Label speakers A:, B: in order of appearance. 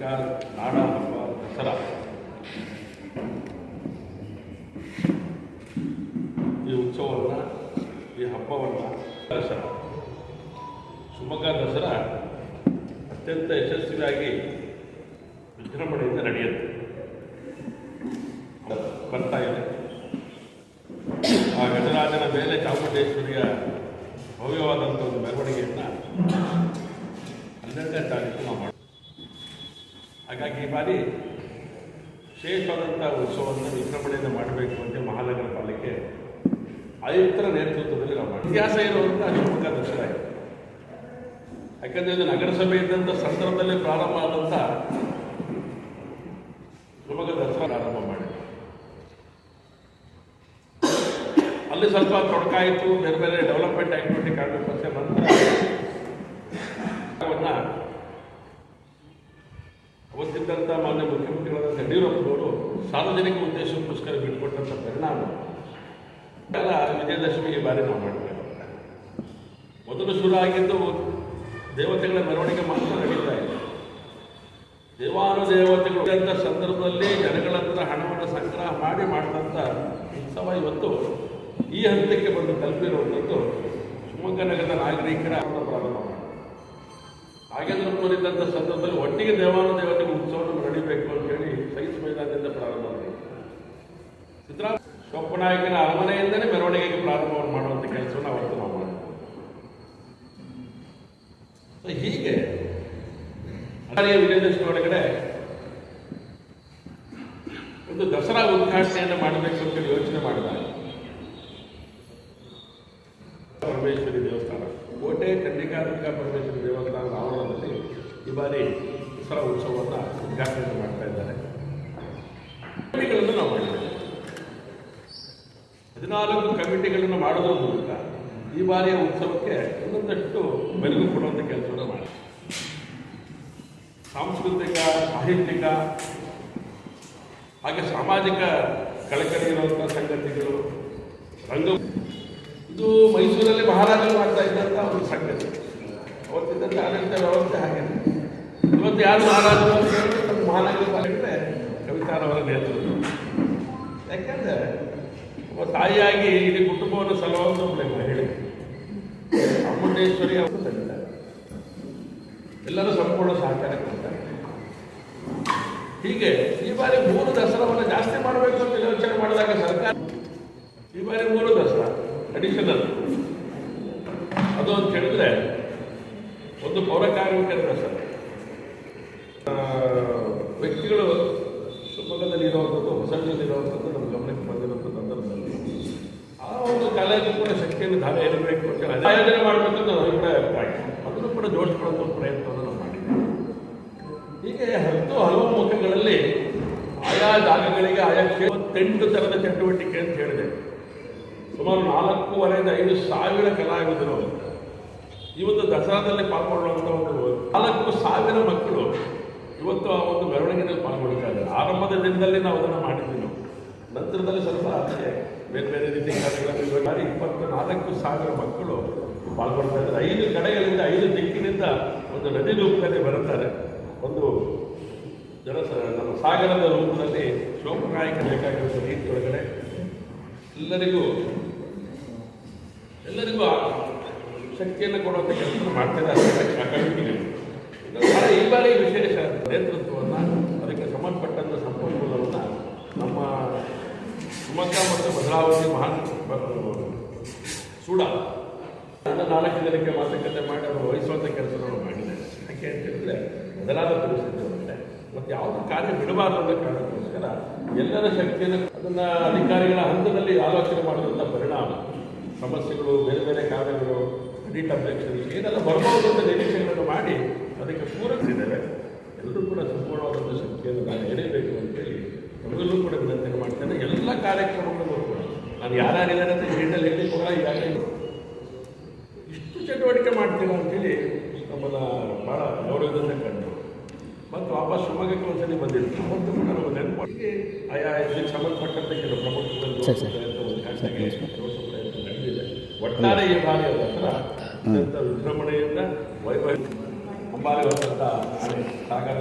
A: ಸಾಂಸ್ಕೃತಿಕ ನಾಡ ಹಬ್ಬ ದಸರಾ? ಈ ಉತ್ಸವವನ್ನು, ಈ ಹಬ್ಬವನ್ನು ದಸರಾ ಶಿವಮೊಗ್ಗ ದಸರಾ ಅತ್ಯಂತ ಯಶಸ್ವಿಯಾಗಿ ವಿಜೃಂಭಣೆಯಿಂದ ನಡೆಯುತ್ತೆ. ಬರ್ತಾ ಇದೆ. ಆ ಗಜರಾಜನ ಮೇಲೆ ಚಾಮುಂಡೇಶ್ವರಿಯ ಭವ್ಯವಾದಂಥ ಒಂದು ಮೆರವಣಿಗೆಯನ್ನು ಹನ್ನೆರಡನೇ ಹಾಗಾಗಿ ಈ ಬಾರಿ ವಿಶೇಷವಾದಂಥ ಉತ್ಸವವನ್ನು ವಿಜೃಂಭಣೆಯಿಂದ ಮಾಡಬೇಕು ಅಂತ ಮಹಾನಗರ ಪಾಲಿಕೆ ಆಯುಕ್ತರ ನೇತೃತ್ವದಲ್ಲಿ ನಾವು ಮಾಡಿ ಇತಿಹಾಸ ಇರುವಂಥ ಶಿವಮೊಗ್ಗ ದಸರಾ ಯಾಕಂದರೆ ಇದು ನಗರಸಭೆ ಇದ್ದಂಥ ಸಂದರ್ಭದಲ್ಲಿ ಪ್ರಾರಂಭ ಆದಂಥ ಶಿವಮೊಗ್ಗ ದಸರಾ ಪ್ರಾರಂಭ ಮಾಡಿ ಅಲ್ಲಿ ಸ್ವಲ್ಪ ತೊಡಕಾಯಿತು, ಬೇರೆ ಬೇರೆ ಡೆವಲಪ್ಮೆಂಟ್ ಆಕ್ಟಿವಿಟಿ ಕಾರಣಕ್ಕೋಸ್ಕರ ಸಾರ್ವಜನಿಕ ಉದ್ದೇಶಕ್ಕೋಸ್ಕರ ಬಿಟ್ಟುಕೊಟ್ಟಂಥ ಪರಿಣಾಮ. ಎಲ್ಲ ವಿಜಯದಶಮಿಗೆ ಬಾರಿ ನಾವು ಮಾಡ್ತೇವೆ. ಮೊದಲು ಶುರು ಆಗಿದ್ದು ದೇವತೆಗಳ ಮೆರವಣಿಗೆ ಮಾತ್ರ ನಡೀತಾ ಇದೆ. ದೇವಾನುದೇವತೆಗಳು ಇದ್ದಂಥ ಸಂದರ್ಭದಲ್ಲಿ ಜನಗಳತ್ರ ಹಣವನ್ನು ಸಂಗ್ರಹ ಮಾಡಿ ಮಾಡಿದಂಥ ಉತ್ಸವ ಇವತ್ತು ಈ ಹಂತಕ್ಕೆ ಬಂದು ತಲುಪಿರುವಂಥದ್ದು ಶಿವಮೊಗ್ಗ ನಗರದ ನಾಗರಿಕರ ಪ್ರಾರಂಭ ನಾಗೇಂದ್ರಪ್ಪನವರಿದ್ದಂಥ ಸಂದರ್ಭದಲ್ಲಿ ಒಟ್ಟಿಗೆ ದೇವಾನುದೇವತೆಗಳ ಉತ್ಸವವನ್ನು ನಡೀಬೇಕು ಅಂತೇಳಿ ಮೈದಾನದಿಂದ ಪ್ರಾರಂಭವಾಗಿದೆ. ಮಾಡಿ ಸಿದ್ದರಾಮ ಶೋಪನಾಯಕನ ಅರಮನೆಯಿಂದಲೇ ಮೆರವಣಿಗೆಗೆ ಪ್ರಾರಂಭವನ್ನು ಮಾಡುವಂಥ ಕೆಲಸವನ್ನು ಅವತ್ತು ನಾವು ಮಾಡಿದ್ವಿ. ಹೀಗೆ ವಿಜಯದಶಮಿ ಒಳಗಡೆ ಒಂದು ದಸರಾ ಉದ್ಘಾಟನೆಯನ್ನು ಮಾಡಬೇಕು ಅಂತ ಯೋಚನೆ ಮಾಡಿದಾಗ ಪರಮೇಶ್ವರಿ ದೇವಸ್ಥಾನ, ಕೋಟೆ ಚಂಡಿಕಾಂಬಿಕಾ ಪರಮೇಶ್ವರಿ ದೇವಸ್ಥಾನದ ಆವರಣದಲ್ಲಿ ಈ ಬಾರಿ ದಸರಾ ಉತ್ಸವವನ್ನು ಉದ್ಘಾಟನೆ ಮಾಡ್ತಾ ಇದ್ದಾರೆ ಕಮಿಟಿಗಳನ್ನು ನಾವು ಮಾಡಿದ್ದೇವೆ ಹದಿನಾಲ್ಕು ಕಮಿಟಿಗಳನ್ನು ಮಾಡೋದ್ರ ಮೂಲಕ ಈ ಬಾರಿಯ ಉತ್ಸವಕ್ಕೆ ಒಂದೊಂದಷ್ಟು ಮೆರುಗು ಕೊಡುವಂಥ ಕೆಲಸವನ್ನು ಮಾಡಿ ಸಾಂಸ್ಕೃತಿಕ, ಸಾಹಿತ್ಯಿಕ, ಹಾಗೆ ಸಾಮಾಜಿಕ ಕಳಕಳಿ ಇರುವಂಥ ಸಂಗತಿಗಳು, ರಂಗ ಇದು ಮೈಸೂರಲ್ಲಿ ಮಹಾರಾಜರು ಮಾಡ್ತಾ ಇದ್ದಂಥ ಒಂದು ಸಂಗತಿ. ಅವತ್ತಿದ್ದಂಥ ಆಡಳಿತ ವ್ಯವಸ್ಥೆ ಹಾಗೆ. ಇವತ್ತು ಯಾರು ಮಹಾರಾಜರು ಅಂತ ಹೇಳಿದ್ರೆ ನಮ್ಮ ಮಹಾರಾಜರು ಕವಿತಾರವರ ನೇತೃತ್ವ ಯಾಕೆಂದ್ರೆ ಒಬ್ಬ ತಾಯಿಯಾಗಿ ಇಡೀ ಕುಟುಂಬವನ್ನು ಸಲುವಂತ ಒಬ್ಬಳೆ ಮಹಿಳೆ ಚಾಮುಂಡೇಶ್ವರಿ ಅವರು ತಂದಿದ್ದಾರೆ ಎಲ್ಲರೂ ಸಂಪೂರ್ಣ ಸಹಕಾರ ಕೊಡ್ತಾರೆ. ಹೀಗೆ ಈ ಬಾರಿ ಮೂರು ದಸರಾವನ್ನು ಜಾಸ್ತಿ ಮಾಡಬೇಕು ಅಂತ ಯೋಚನೆ ಮಾಡಿದಾಗ ಸರ್ಕಾರ ಈ ಬಾರಿ ಮೂರು ದಸರಾ ಅಡಿಷನಲ್ ಅದು ಅಂತ ಹೇಳಿದ್ರೆ ಒಂದು ಪೌರ ಕಾರ್ಮಿಕರ ದಸರಾ ವ್ಯಕ್ತಿಗಳು ಶಿವಮೊಗ್ಗದಲ್ಲಿ ಇರುವಂಥದ್ದು ಹೊಸಳ್ಳಿಯಲ್ಲಿ ಇರುವಂಥದ್ದು ನಮ್ಮ ಗಮನಕ್ಕೆ ಬಂದಿರುವಂಥ ಸಂದರ್ಭದಲ್ಲಿ ಕಲೆಗೂ ಕೂಡ ಶಕ್ತಿಯನ್ನು ಧಾರೆ ಇರಬೇಕು ಅಂತ ಆಯೋಜನೆ ಮಾಡಬೇಕಂತ ನನ್ನ ಅಭಿಪ್ರಾಯ ಅಭಿಪ್ರಾಯ ಅದನ್ನು ಕೂಡ ಜೋಡಿಸ್ಕೊಳ್ಳುವಂಥ ಪ್ರಯತ್ನವನ್ನು ನಾವು ಮಾಡಿದ್ದೇವೆ. ಹೀಗೆ ಹತ್ತು ಹಲವು ಮುಖಗಳಲ್ಲಿ ಆಯಾ ಜಾಗಗಳಿಗೆ ಆಯಾ ಕ್ಷೇತ್ರ ಥರದ ಚಟುವಟಿಕೆ ಅಂತ ಹೇಳಿದೆ. ಸುಮಾರು ನಾಲ್ಕೂವರೆಯಿಂದ ಐದು ಸಾವಿರ ಕಲಾವಿದರು ಇವತ್ತು ದಸರಾದಲ್ಲಿ ಪಾಲ್ಗೊಳ್ಳುವಂಥ ಒಂದು ನಾಲ್ಕು ಸಾವಿರ ಮಕ್ಕಳು ಇವತ್ತು ಆ ಒಂದು ಮೆರವಣಿಗೆಯಲ್ಲಿ ಪಾಲ್ಗೊಳ್ಳುತ್ತಾರೆ ಆರಂಭದ ದಿನದಲ್ಲಿ ನಾವು ಅದನ್ನು ಮಾಡಿದ್ದೀವಿ ನಂತರದಲ್ಲಿ ಸ್ವಲ್ಪ ಅದಕ್ಕೆ ಬೇರೆ ಬೇರೆ ರೀತಿಯ ಕಾರ್ಯಗಳನ್ನು ಇವಾಗ ಇಪ್ಪತ್ತು ನಾಲ್ಕು ಸಾವಿರ ಮಕ್ಕಳು ಪಾಲ್ಗೊಳ್ತಾ ಐದು ಕಡೆಗಳಿಂದ, ಐದು ದಿಕ್ಕಿನಿಂದ ಒಂದು ನದಿ ರೂಪದಲ್ಲಿ ಬರುತ್ತಾರೆ. ಒಂದು ಜನ ನಮ್ಮ ಸಾಗರದ ರೂಪದಲ್ಲಿ ಶೋಕನಾಯಕ ಬೇಕಾಗಿರುವ ರೀತಿಯೊಳಗಡೆ ಎಲ್ಲರಿಗೂ ಎಲ್ಲರಿಗೂ ಶಕ್ತಿಯನ್ನು ಕೊಡುವಂಥ ಕೆಲಸ ಮಾಡ್ತಾ ಇದ್ದಾರೆ ಆ ಕಮಿಟಿಗಳು ಇದರ ಈ ಬಾರಿ ವಿಶೇಷ ನೇತೃತ್ವವನ್ನು ಅದಕ್ಕೆ ಸಂಬಂಧಪಟ್ಟಂಥ ಸಂಪನ್ಮೂಲವನ್ನು ನಮ್ಮ ಭದ್ರಾವತಿ ಮಹಾನ್ ಸೂಡ. ನಾಲ್ಕು ಜನಕ್ಕೆ ಮಾತುಕತೆ ಮಾಡಿ, ಅವರು ವಹಿಸುವಂಥ ಕೆಲಸವನ್ನು ಮಾಡಿದ್ದಾರೆ. ಯಾಕೆ ಅಂತ ಹೇಳಿದ್ರೆ ಬದಲಾದ ಪರಿಸ್ಥಿತಿ ಒಳಗಡೆ ಮತ್ತು ಯಾವುದೇ ಕಾರ್ಯ ಬಿಡಬಾರದು ಅಂತ ಕಾರಣಕ್ಕೋಸ್ಕರ ಎಲ್ಲರ ಶಕ್ತಿಯನ್ನು ಅದನ್ನು ಅಧಿಕಾರಿಗಳ ಹಂತದಲ್ಲಿ ಆಲೋಚನೆ ಮಾಡುವಂಥ ಪರಿಣಾಮ. ಸಮಸ್ಯೆಗಳು, ಬೇರೆ ಬೇರೆ ಕಾರ್ಯಗಳು ಅಡಿಟ್ ಅಬ್ಜೆಕ್ಷನ್ಸ್, ಏನೆಲ್ಲ ಬರ್ಬೋದು ಅಂತ ನಿರೀಕ್ಷೆಗಳನ್ನು ಮಾಡಿ ಅದಕ್ಕೆ ಪೂರೈಸಿದ್ದೇವೆ ಎಲ್ಲರೂ ಕೂಡ ಸಂಪೂರ್ಣವಾದಂಥ ಶಕ್ತಿಯನ್ನು ನಾನು ಎಳೆಯಬೇಕು ಅಂತೇಳಿ ನಮಗೆಲ್ಲೂ ಕೂಡ ವಿನಂತಿ ಮಾಡ್ತೇನೆ. ಎಲ್ಲ ಕಾರ್ಯಕ್ರಮಗಳನ್ನು ಕೂಡ ನಾನು ಯಾರ್ಯಾರಿದ್ದಾರೆ ಅಂತ ಡೀಟೇಲ್ ಹೇಳಲಿಕ್ಕೆ ಹೋಗಲ್ಲ ಈಗಾಗಲೇ ಇಷ್ಟು ಚಟುವಟಿಕೆ ಮಾಡ್ತೀರಾ ಅಂತೇಳಿ ನಮ್ಮನ್ನ ಭಾಳ ಗೌರವದಿಂದ ಕಂಡು ಮತ್ತು ವಾಪಸ್ ಶಿವಮೊಗ್ಗಕ್ಕೆ ಒಂದ್ಸಲಿ ಬಂದಿದ್ರು. ಅವತ್ತು ಕೂಡ ನಾವು ನೆನಪು ಹೀಗೆ ಆಯಾ ಇದಕ್ಕೆ ಸಂಬಂಧಪಟ್ಟಂತೆ ಕೆಲವು ಪ್ರಮುಖ ನಡೆದಿದೆ. ಒಟ್ಟಾರೆ ಈ ಬಾರಿ ಅತ್ಯಂತ ವಿಜೃಂಭಣೆಯಿಂದ ವೈಭವ ಅಂಬಾರಿ ಹೊರತಂತ ಸಾಗರ